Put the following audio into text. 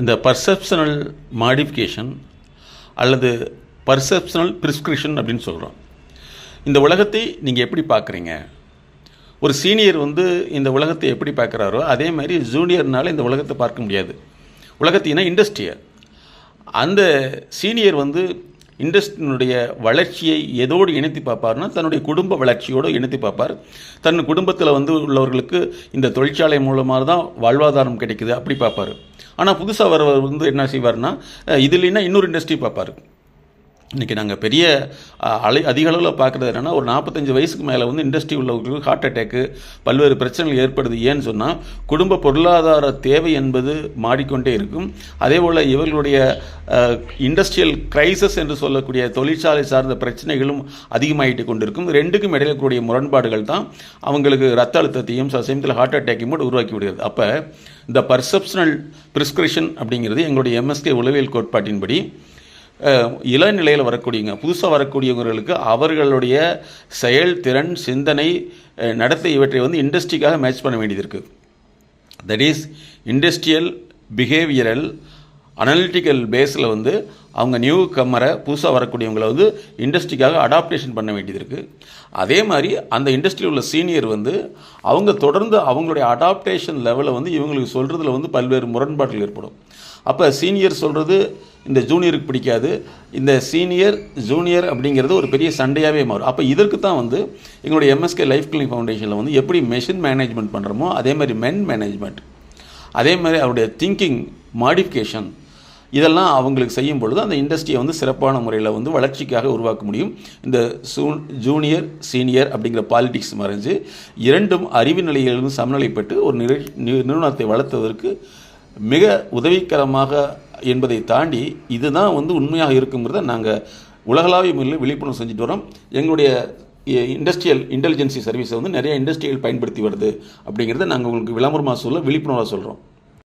இந்த perceptional modification அல்லது perceptional prescription அப்படின்னு சொல்கிறோம் இந்த உலகத்தை நீங்கள் எப்படி பார்க்குறீங்க? ஒரு சீனியர் வந்து இந்த உலகத்தை எப்படி பார்க்குறாரோ அதே மாதிரி ஜூனியர்னால இந்த உலகத்தை பார்க்க முடியாது. உலகத்தினா இண்டஸ்ட்ரியர் அந்த சீனியர் வந்து இண்டஸ்ட்ரியினுடைய வளர்ச்சியை எதோடு இணைத்து பார்ப்பார்னா தன்னுடைய குடும்ப வளர்ச்சியோடு இணைத்து பார்ப்பார். தன் குடும்பத்தில் வந்து உள்ளவர்களுக்கு இந்த தொழிற்சாலை மூலமாக தான் வாழ்வாதாரம் கிடைக்குது அப்படி பார்ப்பார். ஆனால் புதுசாக வரவர் வந்து என்ன செய்வார்னா இது இல்லைன்னா இன்னொரு இண்டஸ்ட்ரி பார்ப்பார். இன்றைக்கி நாங்கள் பெரிய அலை அதிக அளவில் பார்க்குறது என்னென்னா ஒரு நாற்பத்தஞ்சு வயசுக்கு மேலே வந்து இண்டஸ்ட்ரி உள்ளவர்களுக்கு ஹார்ட் அட்டேக்கு பல்வேறு பிரச்சனைகள் ஏற்படுது. ஏன்னு சொன்னால் குடும்ப பொருளாதார தேவை என்பது மாறிக்கொண்டே இருக்கும். அதே போல் இவர்களுடைய இண்டஸ்ட்ரியல் கிரைசஸ் என்று சொல்லக்கூடிய தொழிற்சாலை சார்ந்த பிரச்சனைகளும் அதிகமாகிட்டு கொண்டிருக்கும். ரெண்டுக்கும் இடையில இருக்கக்கூடிய முரண்பாடுகள் தான் அவங்களுக்கு ரத்த அழுத்தத்தையும் சமயத்தில் ஹார்ட் அட்டேக்கையும் கூட உருவாக்கி விடுகிறது. அப்போ இந்த பர்செப்ஷனல் ப்ரிஸ்கிரிப்ஷன் அப்படிங்கிறது எங்களுடைய எம்எஸ்கே உளவியல் கோட்பாட்டின்படி இளநிலையில் வரக்கூடியவங்க புதுசாக வரக்கூடியவங்களுக்கு அவர்களுடைய செயல்திறன் சிந்தனை நடத்தை இவற்றை வந்து இண்டஸ்ட்ரிக்காக மேட்ச் பண்ண வேண்டியது இருக்குது that is industrial behavioural analytical பேஸில் வந்து அவங்க நியூ கம்மரை புதுசாக வரக்கூடியவங்களை வந்து இண்டஸ்ட்ரிக்காக அடாப்டேஷன் பண்ண வேண்டியது இருக்குது அதே மாதிரி அந்த இண்டஸ்ட்ரியில் உள்ள சீனியர் வந்து அவங்க தொடர்ந்து அவங்களுடைய அடாப்டேஷன் லெவலை வந்து இவங்களுக்கு சொல்கிறதுல வந்து பல்வேறு முரண்பாடுகள் ஏற்படும். அப்போ சீனியர் சொல்கிறது இந்த ஜூனியருக்கு பிடிக்காது. இந்த சீனியர் ஜூனியர் அப்படிங்கிறது ஒரு பெரிய சண்டையாகவே மாறும். அப்போ இதற்கு தான் வந்து எங்களுடைய எம்எஸ்கே லைஃப் கிளினிக் ஃபவுண்டேஷனில் வந்து எப்படி மெஷின் மேனேஜ்மெண்ட் பண்ணுறோமோ அதே மாதிரி மென் மேனேஜ்மெண்ட் அதே மாதிரி அவருடைய திங்கிங் மாடிஃபிகேஷன் இதெல்லாம் அவங்களுக்கு செய்யும் பொழுது அந்த இண்டஸ்ட்ரியை வந்து சிறப்பான முறையில் வந்து வளர்ச்சிக்காக உருவாக்க முடியும். இந்த சூ ஜூனியர் சீனியர் அப்படிங்கிற பாலிடிக்ஸ் மறைஞ்சு இரண்டும் அறிவு நிலையிலிருந்து சமநிலைப்பட்டு ஒரு நிறுவனத்தை வளர்த்துவதற்கு மிக உதவிகரமாக என்பதை தாண்டி இதுதான் வந்து உண்மையாக இருக்குங்கிறத நாங்கள் உலகளாவிய முறையில் விழிப்புணர்வு செஞ்சுட்டு வரோம் எங்களுடைய இண்டஸ்ட்ரியல் இன்டெலிஜென்சி சர்வீஸை வந்து நிறைய இண்டஸ்ட்ரியல் பயன்படுத்தி வருது அப்படிங்கிறத நாங்கள் உங்களுக்கு விளம்பரமாக சொல்ல விழிப்புணர்வாக சொல்கிறோம்